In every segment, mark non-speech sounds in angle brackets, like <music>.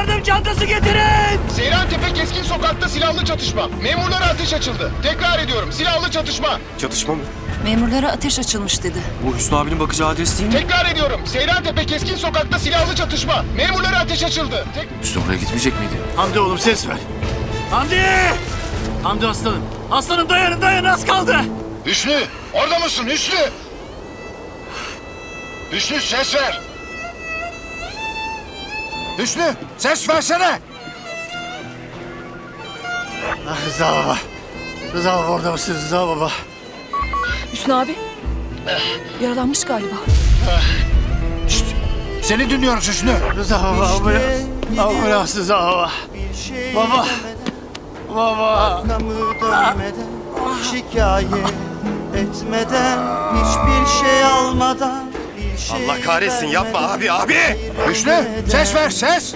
Ambulans getirin! Seyrantepe Keskin Sokak'ta silahlı çatışma. Memurlara ateş açıldı. Tekrar ediyorum silahlı çatışma. Çatışma mı? Memurlara ateş açılmış dedi. Bu Hüsnü abinin bakacağı adres değil mi? Tekrar ediyorum Seyrantepe Keskin Sokak'ta silahlı çatışma. Memurlara ateş açıldı. Tek... Hüsnü oraya gitmeyecek miydi? Hamdi oğlum ses ver. Hamdi! Hamdi aslanım. Aslanım dayanın dayanın az kaldı. Hüsnü orada mısın Hüsnü? Hüsnü ses ver. Hüsnü ses versene. Ah, Rıza baba. Rıza baba orada mısın Rıza baba? Hüsnü abi. Yaralanmış galiba. Seni dinliyoruz Hüsnü. Rıza baba ambulans. Ambulans Rıza baba. Baba. Baba. Arkamı dönmeden, şikayet etmeden, hiçbir şey almadan, şey Allah kahretsin, yapma abi, abi! Hüsnü ses ver ses.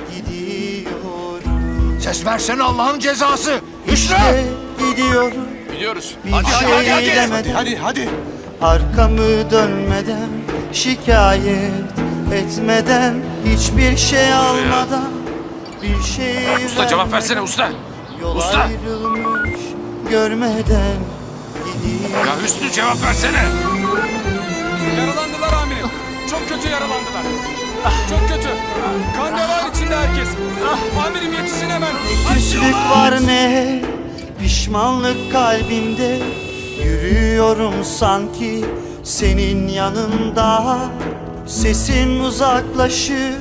Ses versene Allah'ın cezası. Hüsnü. gidiyorum, Biliyoruz. bir şey demeden, Hadi hadi. arkamı dönmeden, şikayet etmeden, hiçbir şey almadan, bir şey Usta cevap vermeden, versene usta. Yol Usta. ayrılmış görmeden gidiyorum. Ya Hüsnü cevap versene. Kötü yaralandılar. Çok kötü. Kan revan içinde herkes. Amirim yetişin hemen. Küslük var ne pişmanlık kalbimde Yürüyorum sanki senin yanında Sesin uzaklaşır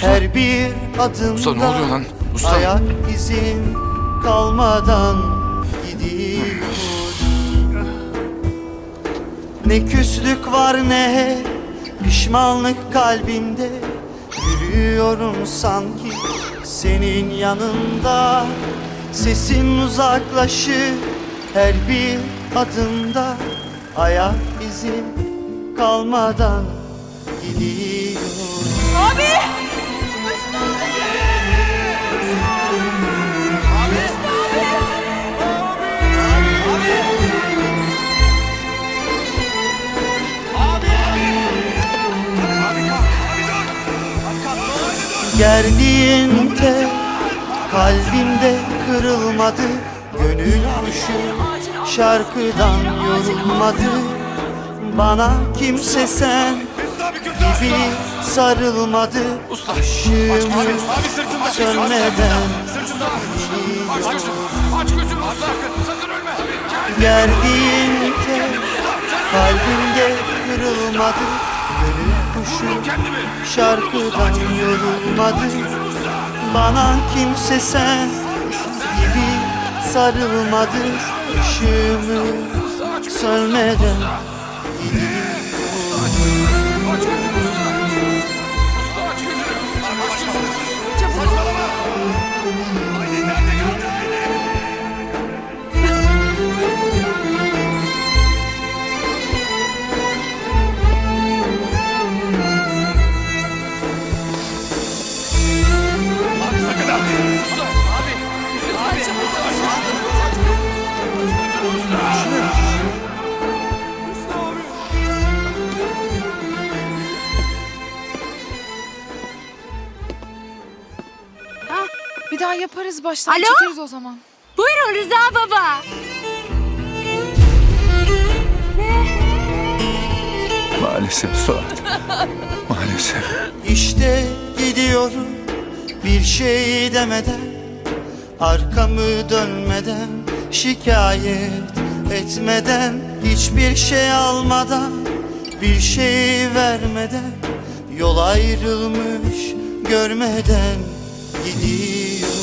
her bir adımda Usta, ne oluyor lan? Usta. Ayak izin kalmadan gidiyorum Ne küslük var ne pişmanlık kalbimde Yürüyorum sanki senin yanında. Sesin uzaklaşır her bir adımda. Ayak izin kalmadan gidiyorum Gerdiğin tek kalbimde kırılmadı Gönül kuşu şarkıdan yorulmadı Bana kimse sen gibi sarılmadı Işığımı sönmeden Aç gözünü. Aç gözünü usta. Sakın ölme. Gerdiğin tek kalbimde kırılmadı Gönül Kendimi. şarkıdan yorulmadı Bana kimse sen gibi sarılmadı. Işığımı sönmeden Bir daha yaparız baştan. Alo? Çekeriz o zaman. Buyurun Rıza baba. Maalesef Suat. <laughs> Maalesef. İşte gidiyorum bir şey demeden Arkamı dönmeden şikayet etmeden Hiçbir şey almadan bir şey vermeden Yol ayrılmış görmeden единиц.